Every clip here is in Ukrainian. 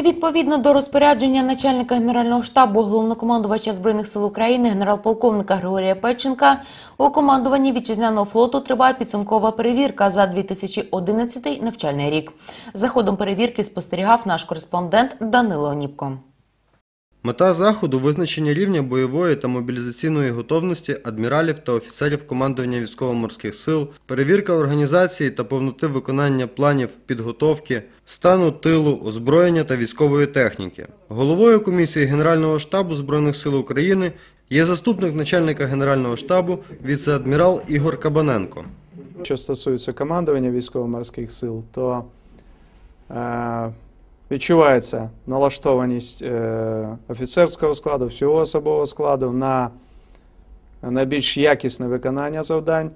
І відповідно до розпорядження начальника генерального штабу головнокомандувача збройних сил України генерал-полковника Григорія Печенка у командуванні вітчизняного флоту триває підсумкова перевірка за 2011 навчальний рік. За ходом перевірки спостерігав наш кореспондент Данило Оніпко. Мета заходу визначення рівня бойової та мобілізаційної готовності адміралів та офіцерів командування військово-морських сил, перевірка організації та повноти виконання планів підготовки, стану тилу, озброєння та військової техніки. Головою комісії Генерального штабу Збройних сил України є заступник начальника Генерального штабу віце-адмірал Ігор Кабаненко. Що стосується командування військово-морських сил, то е, відчувається налаштованість е, офіцерського складу, всього особового складу на найбільш якісне виконання завдань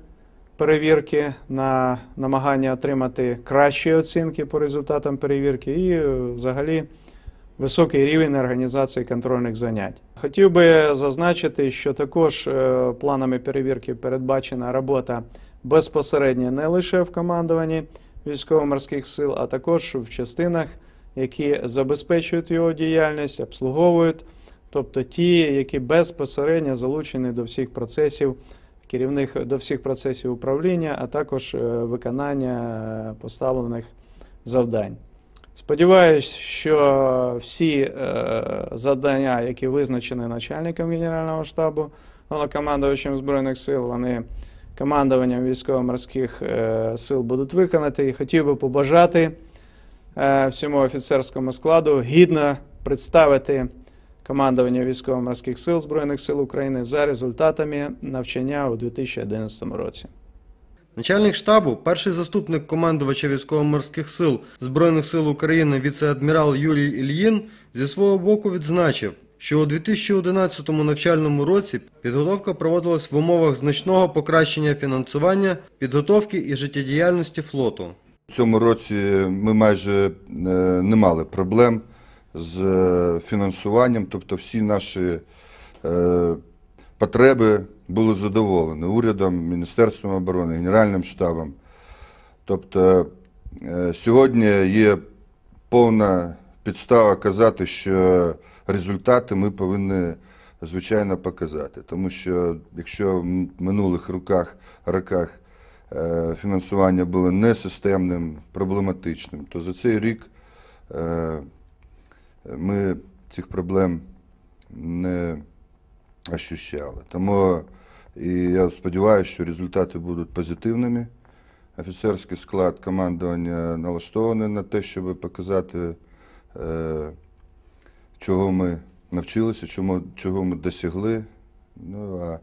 перевірки, на намагання отримати кращі оцінки по результатам перевірки і е, взагалі високий рівень організації контрольних занять. Хотів би зазначити, що також е, планами перевірки передбачена робота безпосередньо не лише в командуванні військово-морських сил, а також в частинах, які забезпечують його діяльність, обслуговують, тобто ті, які безпосередньо залучені до всіх процесів керівних до всіх процесів управління, а також е, виконання е, поставлених завдань. Сподіваюсь, що всі е, завдання, які визначені начальником Генерального штабу, головнокомандувачем Збройних сил, вони командуванням військово-морських сил будуть виконані. І хотів би побажати всьому офіцерському складу гідно представити командування військово-морських сил Збройних сил України за результатами навчання у 2011 році. Начальник штабу, перший заступник командувача військово-морських сил Збройних сил України віце-адмірал Юрій Ільїн зі свого боку відзначив, що у 2011 навчальному році підготовка проводилась в умовах значного покращення фінансування, підготовки і життєдіяльності флоту. В цьому році ми майже е, не мали проблем з е, фінансуванням, тобто всі наші е, потреби були задоволені урядом, Міністерством оборони, Генеральним штабом. Тобто сьогодні є повна підстава казати, що результати ми повинні звичайно показати. Тому що якщо в минулих роках, роках фінансування було несистемним, проблематичним, то за цей рік е, ми цих проблем не ощущали. Тому і я сподіваюся, що результати будуть позитивними. Офіцерський склад командування налаштований на те, щоб показати, е, чого ми навчилися, чого ми досягли. Ну, а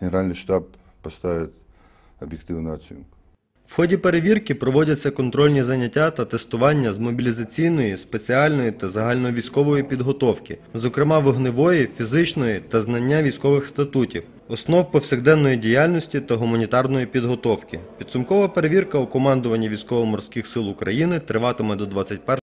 Генеральний штаб поставить об'єктивну оцінку. В ході перевірки проводяться контрольні заняття та тестування з мобілізаційної, спеціальної та загальновійськової підготовки, зокрема вогневої, фізичної та знання військових статутів, основ повсякденної діяльності та гуманітарної підготовки. Підсумкова перевірка у командуванні військово-морських сил України триватиме до 21